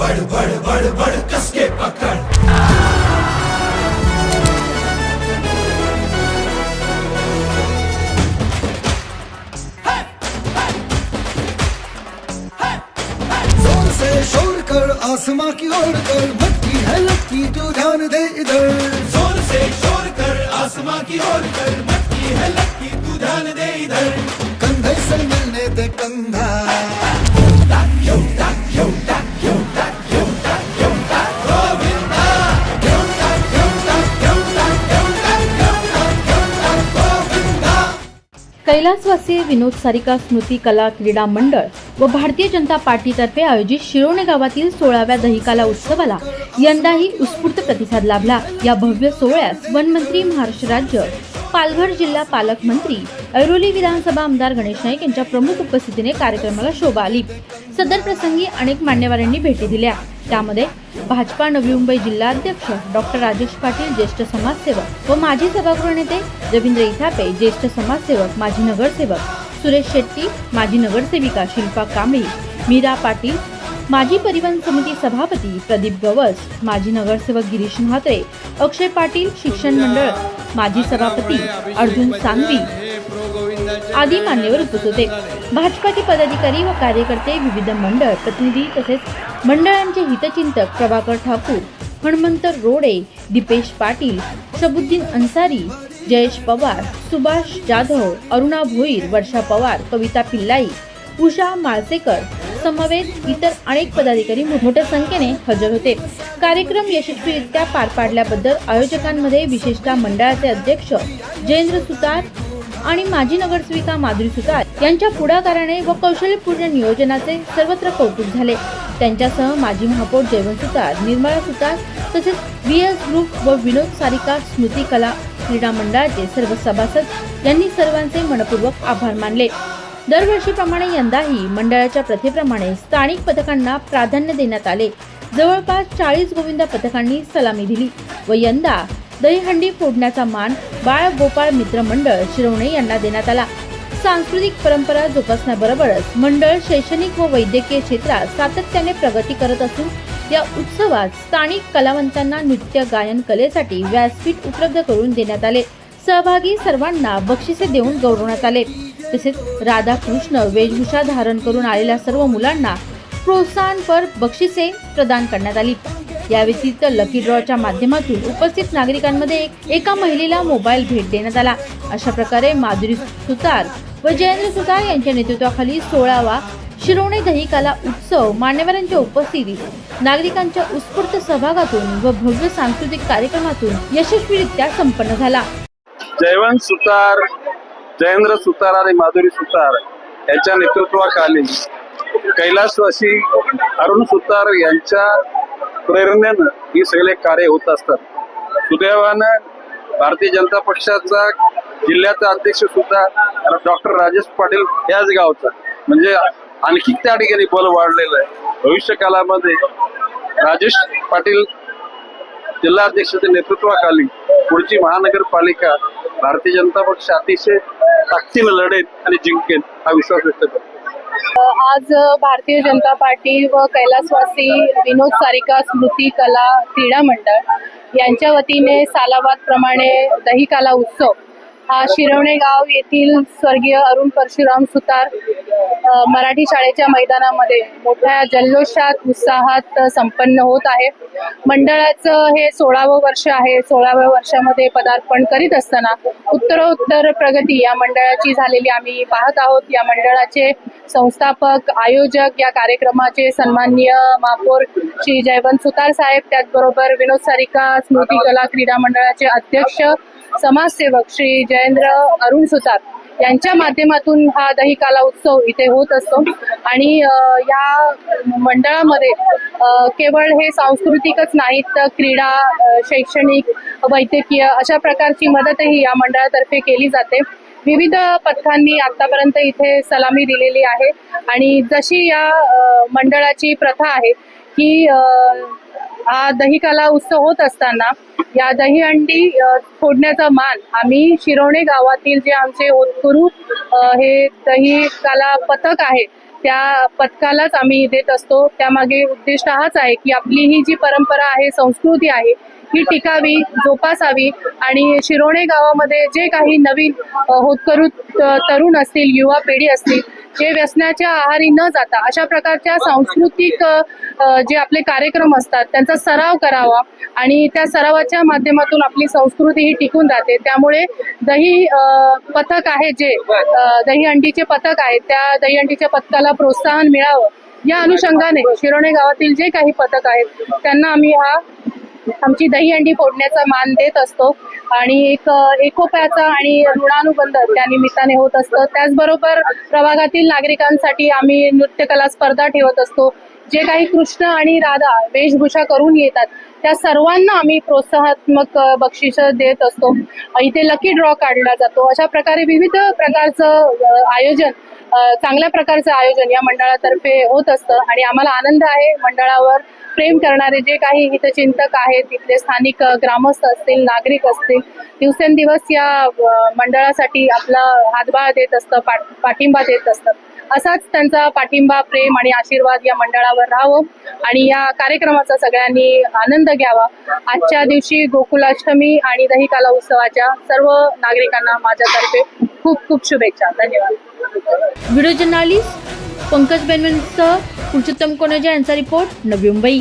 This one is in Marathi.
बढ़ बढ़ बढ़ बड़ कसके पकड़। शोर कर आसमां की ओर कर मट्टी है लक्की तू ध्यान दे इधर। जोर से शोर कर आसमां की ओर कर मट्टी है लक्की तू ध्यान दे इधर। कंधे से मिलने दे कंधा कैलासवासी विनोद सारिका स्मृती कला क्रीडा मंडळ व भारतीय जनता पार्टीतर्फे आयोजित शिरोणे गावातील सोळाव्या दहिकाला उत्सवाला यंदाही उत्स्फूर्त प्रतिसाद लाभला. या भव्य सोहळ्यास वनमंत्री महाराष्ट्र राज्य पालघर जिल्हा पालकमंत्री ऐरोली विधानसभा आमदार गणेश नाईक यांच्या प्रमुख उपस्थितीने कार्यक्रमाला शोभा आली. सदर प्रसंगी अनेक मान्यवरांनी भेटी दिल्या. त्यामध्ये भाजपा नवी मुंबई जिल्हाध्यक्ष डॉक्टर राजेश पाटील ज्येष्ठ समाजसेवक व माजी सभागृह नेते रवींद्र इथापे ज्येष्ठ समाजसेवक माजी नगरसेवक सुरेश शेट्टी माजी नगरसेविका शिल्पा कांबळी मीरा पाटील माजी परिवहन समिती सभापती प्रदीप गवस माजी नगरसेवक गिरीश म्हात्रे अक्षय पाटील शिक्षण मंडळ माजी सभापती अर्जुन सांगवी आदी मान्यवर उपस्थित होते. भाजपाचे पदाधिकारी व कार्यकर्ते विविध मंडळ प्रतिनिधी तसेच मंडळांचे हितचिंतक प्रभाकर ठाकूर हनुमंत रोडे दीपेश पाटील शबुद्दीन अन्सारी जयेश पवार सुभाष जाधव अरुणा भोईर वर्षा पवार कविता पिल्लाई उषा माळसेकर समवेत इतर अनेक पदाधिकारी मोठ्या संख्येने हजर होते. कार्यक्रम यशस्वीरित्या पार पाडल्याबद्दल आयोजकांमध्ये विशेषतः मंडळाचे अध्यक्ष जयेंद्र सुतार आणि माजी नगरसेविका माधुरी सुतार यांच्या पुढाकाराने व कौशल्यपूर्ण नियोजनाचे सर्वत्र कौतुक झाले. त्यांच्यासह माजी महापौर जयवंत सुतार निर्मला सुतार तसेच व्ही एस ग्रुप व विनोद सारिका स्मृती कला क्रीडा मंडळाचे सर्व सभासद यांनी सर्वांचे मनपूर्वक आभार मानले. दरवर्षीप्रमाणे यंदाही मंडळाच्या प्रथेप्रमाणे स्थानिक पथकांना प्राधान्य देण्यात आले. जवळपास चाळीस गोविंदा पथकांनी सलामी दिली व यंदा दहीहंडी फोडण्याचा मान बाळ गोपाळ मित्र मंडळ शिरवणे यांना देण्यात आला. सांस्कृतिक परंपरा जोपासण्याबरोबरच मंडळ शैक्षणिक व वैद्यकीय क्षेत्रात सातत्याने प्रगती करत असून या उत्सवात स्थानिक कलावंतांना नृत्य गायन कलेसाठी व्यासपीठ उपलब्ध करून देण्यात आले. सहभागी सर्वांना बक्षिसे देऊन गौरवण्यात आले. तसेच राधाकृष्ण वेशभूषा धारण करून आलेल्या सर्व मुलांना प्रोत्साहनपर बक्षिसे प्रदान करण्यात आली. या व्यतिरिक्त लकी ड्रॉच्या माध्यमातून उपस्थित नागरिकांमध्ये एका महिलेला मोबाईल भेट देण्यात आला. अशा प्रकारे माधुरी सुतार व जयेंद्र सुतार यांच्या नेतृत्वाखाली सोळावा शिरोणे दहिकाला उत्सव मान्यवरांच्या उपस्थितीत नागरिकांच्या उत्स्फूर्त सहभागातून व भव्य सांस्कृतिक कार्यक्रमातून यशस्वीरित्या संपन्न झाला. जयवंत सुतार जयेंद्र सुतार आणि माधुरी सुतार यांच्या नेतृत्वाखाली कैलासवासी अरुण सुतार यांच्या प्रेरणेनं ही सगळे कार्य होत असतात. सुदैवानं भारतीय जनता पक्षाचा जिल्ह्याचा अध्यक्ष सुद्धा डॉक्टर राजेश पाटील याच गावचा. म्हणजे आणखी त्या ठिकाणी बल वाढलेलं आहे. भविष्य काळामध्ये राजेश पाटील जिल्हाध्यक्षाच्या नेतृत्वाखाली पुढची महानगरपालिका भारतीय जनता पक्ष अतिशय ताकदीनं लढेल आणि जिंकेल हा विश्वास व्यक्त करतो. आज भारतीय जनता पार्टी व कैलासवासी विनोद सारिका स्मृती कला क्रीडा मंडळ यांच्या वतीने सालाबाद प्रमाणे दहिकाला उत्सव शिरवणे गाव येथील स्वर्गीय अरुण परशुराम सुतार मराठी शाळेच्या मैदानामध्ये मोठ्या जल्लोषात उत्साहात संपन्न होत आहे. मंडळाचं हे सोळावं वर्ष आहे. सोळाव्या वर्षामध्ये पदार्पण करीत असताना उत्तरोत्तर प्रगती या मंडळाची झालेली आम्ही पाहत आहोत. या मंडळाचे संस्थापक आयोजक या कार्यक्रमाचे सन्माननीय महापौर श्री जयवंत सुतार साहेब त्याचबरोबर विनोद सारिका स्मृती कला क्रीडा मंडळाचे अध्यक्ष समाजसेवक श्री जयेंद्र अरुण सुतार यांच्या माध्यमातून हा दहिकाला उत्सव इथे होत असतो. आणि या मंडळामध्ये केवळ हे सांस्कृतिकच नाहीत तर क्रीडा शैक्षणिक वैद्यकीय अशा प्रकारची मदतही या मंडळातर्फे केली जाते. विविध पथकांनी आतापर्यंत इथे सलामी दिलेली आहे. आणि जशी या मंडळाची प्रथा आहे की हा दहिकाला उत्सव होत असताना या दहीहंडी फोडण्याचा मान आम्ही शिरोणे गावातील जे आमचे होतकरू हे हे दहीकाला पथक आहे त्या पथकालाच आम्ही देत असतो. त्यामागे उद्दिष्ट हाच आहे की आपली ही जी परंपरा आहे संस्कृती आहे ही टिकावी जोपासावी आणि शिरोणे गावामध्ये जे काही नवीन होतकरू तरुण असतील युवा पिढी असतील जे व्यसनाच्या आहारी न जाता अशा प्रकारच्या सांस्कृतिक जे आपले कार्यक्रम असतात त्यांचा सराव करावा आणि त्या सरावाच्या माध्यमातून आपली संस्कृती ही टिकून राहते त्यामुळे दही पथक आहे जे दही दहीहंडीचे पथक आहे त्या दहीहंडीच्या पथकाला प्रोत्साहन मिळावं. या अनुषंगाने शिरोणे गावातील जे काही पथक आहेत त्यांना आम्ही हा आमची दहीहंडी फोडण्याचा मान देत असतो. आणि एक एकोप्याचा आणि ऋणानुबंध त्या निमित्ताने होत असतं. त्याचबरोबर प्रभागातील नागरिकांसाठी आम्ही नृत्यकला स्पर्धा ठेवत असतो. जे काही कृष्ण आणि राधा वेशभूषा करून येतात त्या सर्वांना आम्ही प्रोत्साहात्मक बक्षीस बक्षिस देत असतो. इथे लकी ड्रॉ काढला जातो. अशा प्रकारे विविध प्रकारचं आयोजन चांगल्या प्रकारचं आयोजन या मंडळातर्फे होत असतं. आणि आम्हाला आनंद आहे मंडळावर प्रेम करणारे जे काही हितचिंतक आहेत तिथले स्थानिक ग्रामस्थ असतील नागरिक असतील दिवसेंदिवस या मंडळासाठी आपला हातभार देत असतं पाठ- पाठिंबा देत असतं. असाच त्यांचा पाठिंबा प्रेम आणि आशीर्वाद या मंडळावर राहावं आणि या कार्यक्रमाचा सगळ्यांनी आनंद घ्यावा. आजच्या दिवशी गोकुलाष्टमी आणि दहीकाला उत्सवाच्या सर्व नागरिकांना माझ्यातर्फे खूप खूप शुभेच्छा. धन्यवाद. व्हिडिओ जर्नालिस्ट पंकज बेनवेंसह पुरुषोत्तम कोनजा यांचा रिपोर्ट नवी मुंबई.